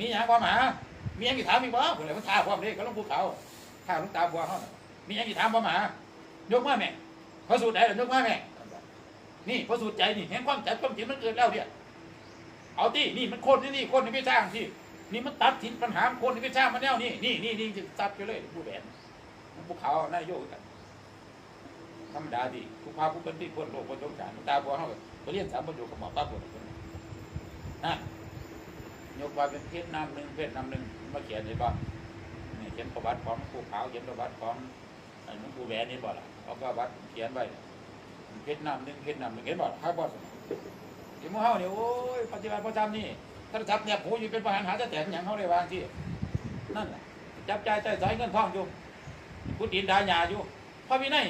มีหยังความหามีหยังกี่ถามอีกบ่ผมเลยมันท่าความเด็กก็ต้องภูเขาท่าลุงตาบัวเขามีหยังกี่ถามความหายกมาแม่พระสูตรไหนล่ะยกมาแม่นี่พระสูตรใจนี่เห็นความจัดความจริงมันเกิดแล้วเนี่ยเอาที่นี่มันโคนนี่นี่คนนี่ไม่สร้างที่นี่มันตัดสินปัญหาโคนนี่ไม่สร้างมันแนวนี่นี่นี่นี่จะตัดไปเลยผู้แบนภูเขาหน้าโยกกันธรรมดาดีผู้พาผู้เป็นที่พ้นโลกพ้นสงสารตาบัวเขาไปเรียนสามบรรจุกับหมอป้าปวนั่น ยกว่าเป็นเพชรน้ำหนึ่งเพชรน้ำหนึ่งมาเขียนในบ้านนี่เขียนประวัติของผู้ขาวเขียนประวัติของไอ้หลวงปู่แหวนนี่บ่ล่ะเขาก็วัดเขียนไว้เพชรน้ำหนึ่งเพชรน้ำหนึ่งเห็นบ่ข้าบ่สที่หมู่เฮาเนี่ยโอ้ยปฏิบัติประจำนี่ถ้าจับเนี่ยผู้อยู่เป็นประหารหาแต่แต่อย่างเขาได้วางที่นั่นแหละจับใจใจใส่เงินทองอยู่พุทธินดาญาอยู่พระวินัย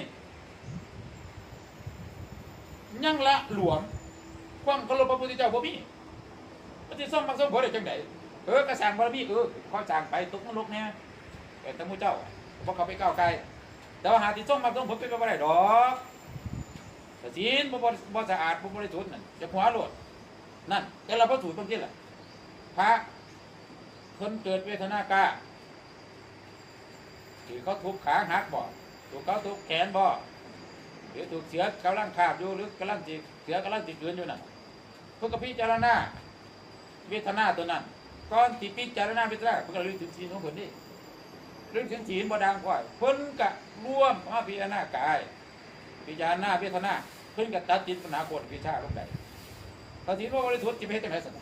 ยังละหลวมความเคารพพระพุทธเจ้าบ่มี ปฏิส่งมักส่งผลได้จังไดเออกระสร้างบารมีเออขอสร้างไปตกนรกเนี่ยแต่ตะมูเจ้าเพราะเขาไปก้าวไกลแต่ว่าหาที่ส่งมักส่งผลเป็นไปบ่ได้ดอกแต่ศีลบ่บ่บ่สะอาดบ่บริสุทธิ์นั่นจะหัวโลดนั่นแต่เราพระสูตรตรงที่ล่ะพระคนเกิดเวทนากาที่เขาทุบขาหักบ่ถูกเขาทุบแขนบ่หรือถูกเสือกำลังคาบอยู่หรือกำลังจิเสือกำลังจิเกือนอยู่นั่นเพื่อพิจารณา เวทนาตัวนั้นก่อนที่พิจารณาเวทนาเพื่อรู้ถึงศีลของคนนี้รู้ถึงศีลบ่ดังก่อยเพิ่นกะร่วมมาพิจารณากาย พิจารณาเวทนาเพิ่นกะตัดจิตปัญหาโกรธวิชาลงไปตอนที่ว่าบริสุทธิ์จิตเพศจังไดสัน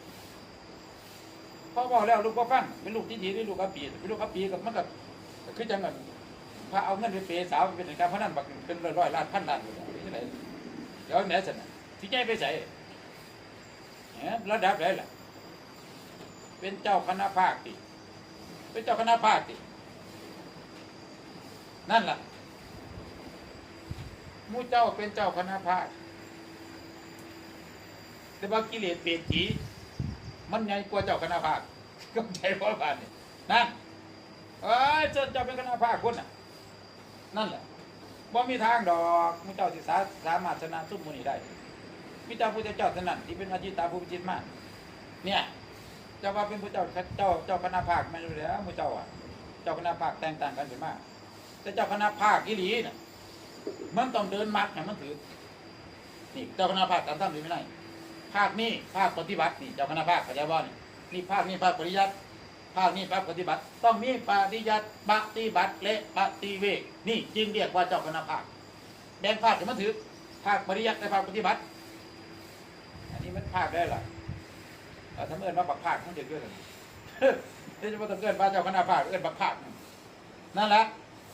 พ่อบอกแล้วลูกก็ฟังเป็นลูกที่ดีหรือลูกอัปปีเป็นลูกอัปปีกับมันกับคือจังกันพระเอาเงินไปเปย์สาวเป็นการพนันบักเป็นร้อยล้านพันล้านอยู่ที่ไหนเดี๋ยวไหนสินะที่ใจไปใส่เนี่ยระดับไหนล่ะ เป็นเจ้าคณะภาคติเป็นเจ้าคณะภาคตินั่นล่ะมู่เจ้าเป็นเจ้าคณะภาคแต่ว่ากิเลสเปลี่ยนจีมันใหญ่กว่าเจ้าคณะภาคก็ใจพราะบานนี่นั่นเอ้ยเจ้าเจ้าเป็นคณะภาคคนน่ะ นั่นแหละบ่มีทางดอกมุเจ้าสิสาสามารถชนะซุ้มมูนี้ได้มิเจ้าพุทธเจ้าเท่านั้นที่เป็นอาจิตาภูมิจิตมากเนี่ย เจ้าว่าเป็นพระเจ้าเจ้าเจ้าคณะภาคไม่รู้แล้วมุเจ้าอะ เจ้าคณะภาคแตกต่างกันเป็นมาก แต่เจ้าคณะภาคอีหลีน่ะมันต้องเดินมัดให้มันถือ นี่เจ้าคณะภาคตามท่านไม่ได้ภาคนี้ภาคปฏิบัตินี่เจ้าคณะภาคข้าใจว่านี่นี่ภาคนี้ภาคปริยัติภาคนี้ภาคปฏิบัติ ต้องมีปฏิยัติปฏิบัติและปฏิเวกนี่จึงเรียกว่าเจ้าคณะภาคแบ่งภาคจะมันถือภาคปริยัติและภาคปฏิบัติ อันนี้มันภาคได้หรอ ถ้าเมื่อมาบักภาคมันจะเกิดอะไรเดี๋ยวจะมาต้องเกิดว่าเจ้าคณะภาคเกิดบักภาคนั่นแหละ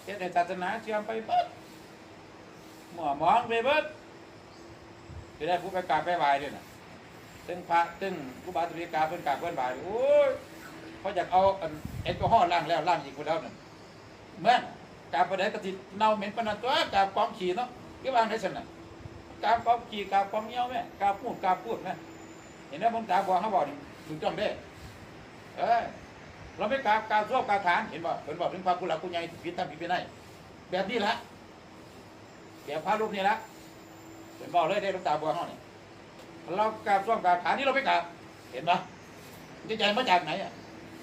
เฮ็ดให้ศาสนาเชื่อมไปเบิดหมัวหมองไปเบิดจะได้ผู้ไปกราบไปไหว้ด้วยนะตึงพระตึงผู้บาตริกาเพิ่นกราบเพิ่นไหว้โอ้ยเขาอยากเอาอันแอลกอฮอล์ล้างแล้วล้างอีกคนแล้วนั่นเหมื่อกาบประเดี๋ยวกติเน่าเหม็นปนนันตัวกาบกองขี่เนาะกี่วางได้สนะกาบกองขี่กาบกองเงี้ยวแม่กาบพูดกาบพูดแม่ เห็นไหมผมตาบอกเขาบอกนี่ถูกต้องเด้เอ้ยเราไม่กาบกาบซ่วมกาบฐานเห็นบ่เห็นบอกถึงพระผู้หลักผู้ใหญ่ผิดทำผิดไปไหนแบบนี้ละแบบพระรูปนี้ละเห็นบอกเลยได้ลูกตาบัวเขานี่เรากาบซ่วมกาบฐานนี่เราไม่กาบเห็นปะจะใหญ่มาจากไหนอะ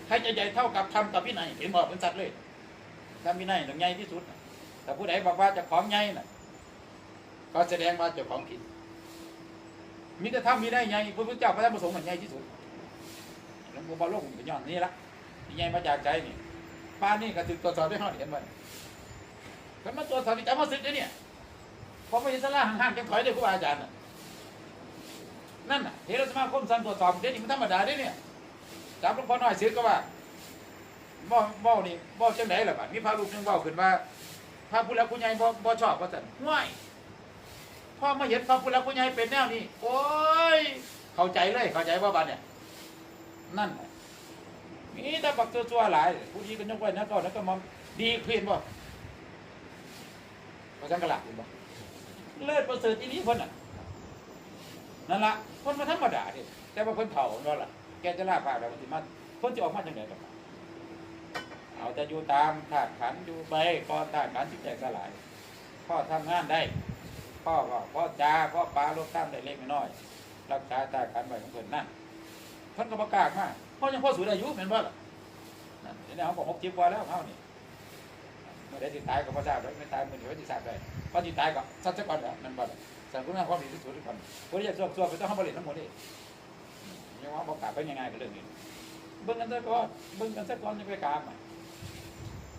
ใครจะใหญ่เท่ากับธรรมกับวินัยเห็นบอกเป็นสัตว์เลยธรรมวินัยต้องใหญ่ที่สุดแต่ผู้ใดบอกว่าจะของใหญ่น่ะ ก็แสดงว่าจ้าของผิด มีแต่ธรรมวินัยใหญ่พระพุทธเจ้าพระธรรมประสงค์มันใหญ่ที่สุดหลวงปู่บาโลกเป็นยอดนี่ละที่ใหญ่มาจากใจนี่ป้านี่ก็ถึงตรวจสอบได้ห้องเห็นมันกันมาตรวจสอบจะมาสึกเลยเนี่ยพอไม่เห็นสลาห่างๆจังถอยเลยครูบาอาจารย์น่ะนั่นน่ะเทรสมาคมสั่งตรวจสอบเดี๋ยวนี้มันธรรมดาเด้เนี่ยจับหลวงพ่อน้อยซื้อก็ว่าบ่บ่นี่บ่จังไดล่ะบัดมีพระรูปหนึงเว้าขึ้นว่าพระผู้หลักผู้ใหญ่บ่บ่ชอบว่าซั่นห่วย พ่อมาเห็นพระผู้หลักผู้ใหญ่เป็นแนวนี้โอ้ย เข้าใจเลย เข้าใจว่าบัดเนี่ย นั่นมีแต่บักตัวๆหลาย ผู้นี้ก็ยกไว้นะก็แล้วก็มองดีขึ้นบ่พระสังกะหลักเห็นบ่เลิศประเสริฐอีนี้เพิ่นน่ะนั่นละเพิ่นมาธรรมดาเด้แต่ว่าเพิ่นเฒ่านั่นล่ะแกจะล่าภาคเราสิมาเพิ่นจะออกมาจังไดกันเอาแต่อยู่ตามธาตุขันอยู่ไปพอธาตุขันธ์สิแตกสลายพ่อทำงานได้ พ่อก็พ่อจาพ่อปลาลดข้ามได้เล็กน้อย รักษาธาตุขันไว้ของเพิ่นนั่นเพิ่นก็ประกาศมาพ่อยังพ่อสูงอายุแม่นบ่ล่ะนั่นเดี๋ยวนี้เขาบอกหกสิบกว่าแล้วเขานี่เมื่อได้ติดตายก็พระเจ้าได้ไม่ตายมือเดียวติดทราบได้พอติดตายก็สัตว์จะก่อนแล้วนั่นบ่ล่ะสั่งคุณงามความดีที่สุดทุกคนคนที่จะชั่วชั่วไปต้องเขาบริเวณทั้งหมดนี่ยังว่าบอกกาวเป็นยังไงกับเรื่องนี้เบิ่งกันซะก่อนเบิ่งกันซะก่อนยังไปกลาวใหม่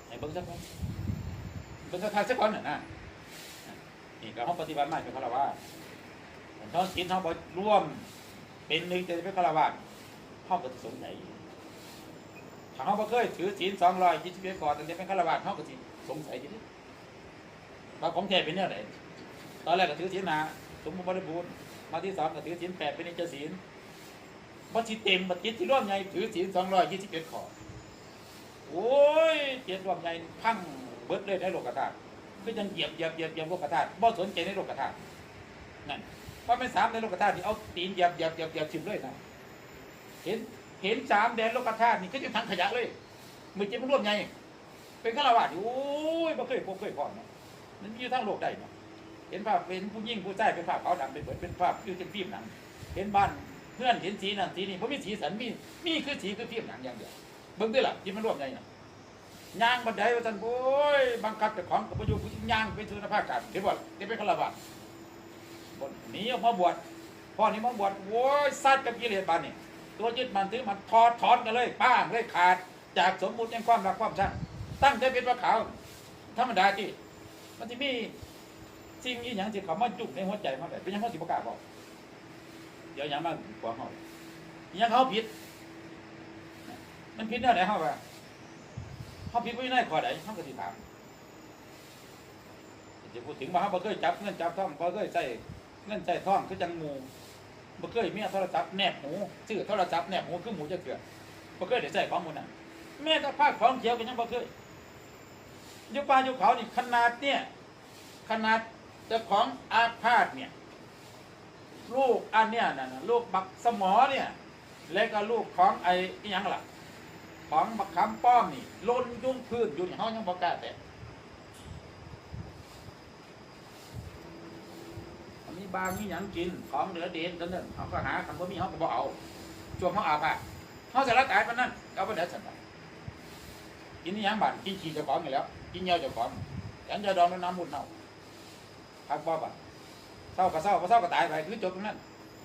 ให้เบิ่งซะก่อนเบิ่งซะทายซะก่อนน่ะนะ นี่ก็เขาปฏิบัติมาเป็นฆราวาสเขากินเขาบ่ร่วม เป็นหนึ่งจะเป็นฆราวาสเขาก็จะสงสัยถ้าเขาบ่เคยถือศีลสองร้อยยี่สิบเอ็ดก่อนแต่เป็นฆราวาสเขาก็สิสงสัยอยู่ดิว่าของแท้เป็นเนี่ยไหนตอนแรกก็ถือศีลนาสมบูรณ์บริบูรณ์มาที่สองก็ถือศีลแปดเป็นนิจศีลบัตรเต็มบัตรจิตที่ร่วมใหญ่ถือศีลสองร้อยยี่สิบเอ็ดข้อโอ้ยเจ็ดร่วมใหญ่พังเบิดเลยในโลกธาตุ ก็ยังเหยียบเหยียบเหยียบเหยียบโลกธาตุบ่สนใจในโลกธาตุนั่นเพราะเป็นสามในโลกธาตุที่เอาตีนเหยียบเหยียบเหยียบเหยียบชิมเลยนะเห็นเห็นสามแดนโลกธาตุนี่ก็จะทั้งขยะเลยมือจิ้มนร่วมไงเป็นฆราวาสโอ้ยบ่เคยพบเคยพอเนาะมันอยู่ทั้งโลกได้เนะเห็นภาพเป็นผู้ยิ่งผู้ชายเป็นภาพขาวดำเป็นเบิดเป็นภาพคือเป็นฟิล์มหนังเห็นบ้านเพื่อนเห็นสีนั่นสีนี่เพราะมีสีสันมีมีคือสีคือฟิล์มหนังอย่างเดียวเบิ่งด้วยล่ะจิ้มมันร่วมไงนะ ย่างบันไดว่าท่านโอ้ยบังคับเจ้าของกับประโยชน์ย่างไปสู่นภาคกลางเห็นบ่เห็นเป็นฆราวาสบนหนีออกมาบวชพ่อนี้มาบวชโอ้ยซัดกับกิเลสบานนี่ตัวยึดมันถือมันทอดถอนกันเลยป้างเลยขาด จากสมมุติยังความรักความชังตั้งใจเป็นพระขาวธรรมดาที่มันจะมีสิ่งนี้อย่างที่เขามาจุกในหัวใจมาแบบเป็นยังเขาสิบกล้าบอกเดี๋ยวอยังมาขวางเขาอยังเขาผิด มันผิดเนี่ยไหนเขาว่า เขาผิดไม่ได้ข้อใดเขาก็สิถามจะพูดถึงว่าเขาบ่เคยจับเงินจับท่องบ่เคยใส่เงินใส่ท่องคือจังหมูบ่เคยมีโทรศัพท์แนบหูซื้อโทรศัพท์แนบหูคือหมูจะเกลือบ่เคยได้ใช้ของมูนั่นแม้แต่ภาคของเขียวก็ยังบ่เคยอยู่ป่าอยู่เขานี่ขนาดเนี่ยขนาดเจ้าของอาพาธเนี่ยลูกอันเนี้ยน่ะนะลูกบักสมอเนี่ย แล้วก็ลูกของไอ้ยังล่ะ ของบักคำป้อมนี่ล่นยุ่งพื้นอยู่นี่เฮายังบ่กล้าแตะมีบางมีหยังกินของเหลือเด่นกันนั่นเขาก็หาคำว่ามีเขาก็บอกเอาช่วงเขาอาภาเขาจะละตายปนนั้นเอาไปเด็ดสันไปกินนี่ยังบานกินขี้จ้าของอยู่แล้ว กินเยาจ้าของยันจะดองน้ำมุดเน่าพักบ่บ่เศร้าก็เศร้าก็เศร้าก็ตายไปคือจบตรงนั้น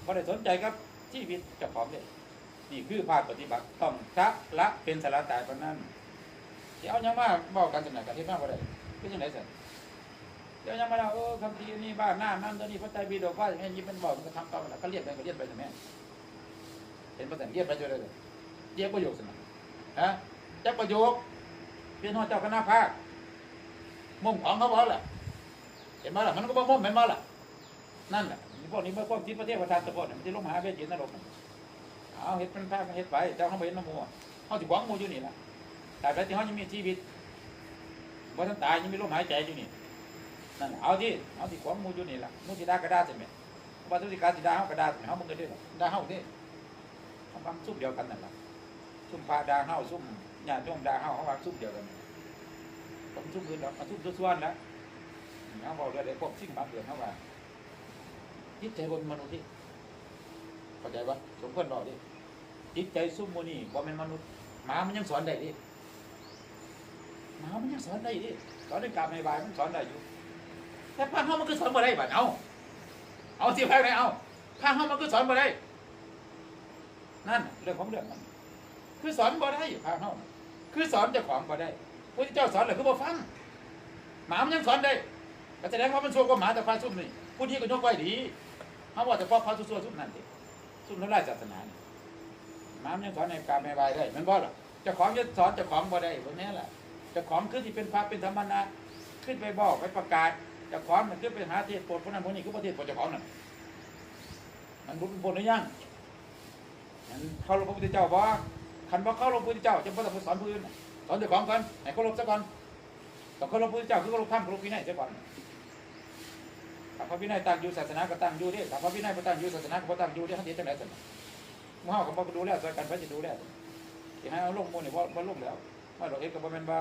ไม่ได้สนใจกับชีวิตจ้าของเลย นี่คือภาคปฏิบัติต้องละละเป็นสาระตายปานนั้นเดี๋ยวยังมาบอกกันจังไหนกันที่มาบ่ได้คือจังไหนสันเดี๋ยวยังมาเราเออคำทีนี่บ้านหน้านั่นตัวนี้พระไตรปิฎกว่าอย่างนี้มเป็นบอกมันก็ทำต่อแล้วก็เรียกไปก็เรียกไปใช่ไหมเห็นประเด็นเรียกไปเจอเลยเรียกประโยคสินะฮะจักประโยคเป็นหัวเจ้าคณะภาคมุมของเขาบอกแหละเห็นไหมล่ะมันก็บ่มุมเห็นไหมล่ะนั่นแหละพวกนี้เมื่อพวกทิพย์ประเทศประธานตะโกนมันจะลงมหาเวทีนรก เอาเห็ดเป็นภาคเห็ดไปเจ้าเขาไปเห็นน้ำมัวเขาจะหวังมัวอยู่นี่แหละแต่แต่ที่เขายังมีชีวิตว่าท่านตายยังมีลมหายใจอยู่นี่นั่นเอาที่เอาที่ของมูอยู่นี่ละมูสิดากระดาษใช่ไหมว่าทุกสิการสิดาเฮากระดาษใช่ไหมเฮามึงก็ได้หรอดาเฮาเด้เฮาฟังซุ่มเดียวกันนั่นแหละซุ่มพาดาเฮาซุ่มญาติโยมดาเฮาเฮาฟังซุ่มเดียวกันผมซุ่มอื่นดอกมาซุ่มส่วนๆแล้วเฮาบอกเลยได้พวกสิ่งบางเดือนเฮาว่าจิตใจบ่เป็นมนุษย์ที่ เข้าใจบ่สมควรบอกดิจิตใจซุ่มโมนี่บ่เป็นมนุษย์หมามันยังสอนได้ดิหมามันยังสอนได้ดิสอนในกรรมในบายมันสอนได้อยู่ แต่พระเฮามันก็สอนบ่ได้บัดเอาเอาสิไปไหนเอาพระเฮามันก็สอนบ่ได้นั่นเรื่องของเรื่องมันคือสอนบ่ได้พระเฮาคือสอนเจ้าของบ่ได้พระเจ้าสอนเลยคือบ่ฟังหมามันยังสอนได้ก็แสดงว่ามันชั่วกว่าหมาแต่พระซุ่มนี่ผู้นี้ก็ยกไว้ดีเฮาว่าแต่พอพระซั่วๆซุ่มนั่นติซุ่ม ทำลายศาสนานี่หมามันยังสอนในการไม่บายได้มันบ่ล่ะเจ้าของจะสอนจ้าของบ่ได้พวกนี้แหละจ้าของคือที่เป็นพระเป็นธรรมนาขึ้นไปบอกไปประกาศจะของมันขึ้นไปหาเทศโปรดพวกนั้นพวกนี้คือประเทศโปรดจ้าของนั่นมันบุญบุญหรือยังมันเข้าหลวงพระพุทธเจ้าบ่คันบ่เข้าหลวงพระพุทธเจ้าจะบ่ต้องไปสอนผู้อื่นสอนเจ้าของก่อนให้เคารพซะก่อนต้องเคารพพระพุทธเจ้าคือเคารพธรรมเคารพวินัยซะก่อน ถ้าพระวินัยตั้งอยู่ศาสนาก็ตั้งอยู่เด้ถ้าพระวินัยบ่ตั้งอยู่ศาสนาก็บ่ตั้งอยู่เด้เฮาสิเฮ็ดจังได๋ซั่นหมู่เฮาก็บ่ดูแลช่วยกันไปสิดูแลสิให้เอาลงหมู่นี่บ่บ่ลงแล้วว่าดอกเอ็ดก็บ่แม่นว่า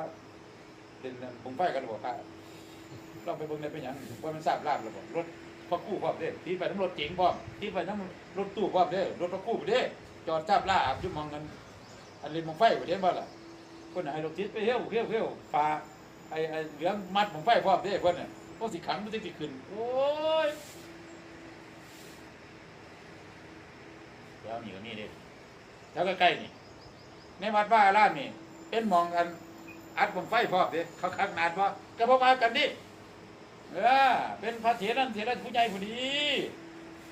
เด่นบุงไฟกันบ่ค่ะเราไปเบิ่งในเป็นหยังว่ามันทราบลาบแล้วบ่รถพอกู้พร้อมเด้ที่ไปทั้งรถเก๋งพร้อมที่ไปทั้งรถตู้พร้อมเด้รถพอกู้เด้จอดทราบลาบยู่มองกันอันเล่นบังไฟบ่เห็นบ่ล่ะเพิ่นน่ะให้ลูกศิษย์ไปเฮี้ยวเฮี้ยวเฮี้ยวปลาไอ้ไอ้เหลืองมัดบังไฟพร้อมเด้เพิ่นน่ะ พวกสิขังมันสิสิขึ้น โอ้ยเดี๋ยวนี่ก็มีเด้แถวใกล้ๆนี่ ในวัดว่าอารานี่เป็นมองกันอัดบังไฟพอมเด้เขาคักนาดบ่ก็บ่มากันดิเออเป็นพระเถระเถระผู้ใหญ่ผู้ดี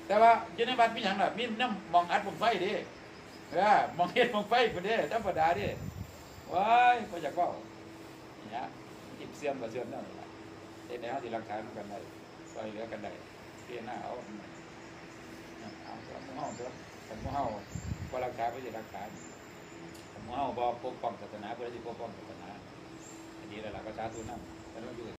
แต่ว่าอยู่ในวัดมีหยังล่ะมีน้ำมองอัดบังไฟเด้เออมองเฮ็ดบังไฟพุ่นเด้ธรรมดาเด้ว้ายบ่อยากว้านี่ฮะจิบเสื่อมก็เสื่อมนั่นล่ะ เฮ็ดให้เฮาสิรักษากันได้ช่วยเหลือกันได้เพียหน้าเอาเอาเอาหมู่เฮาเถอะคันหมู่เฮาบ่รักษาบ่สิรักษาคันหมู่เฮาบอกปกป้องศาสนาเพื่อที่ปกป้องศาสนาอันนี้แหละล่ะก็สาธุนำแต่เราอยู่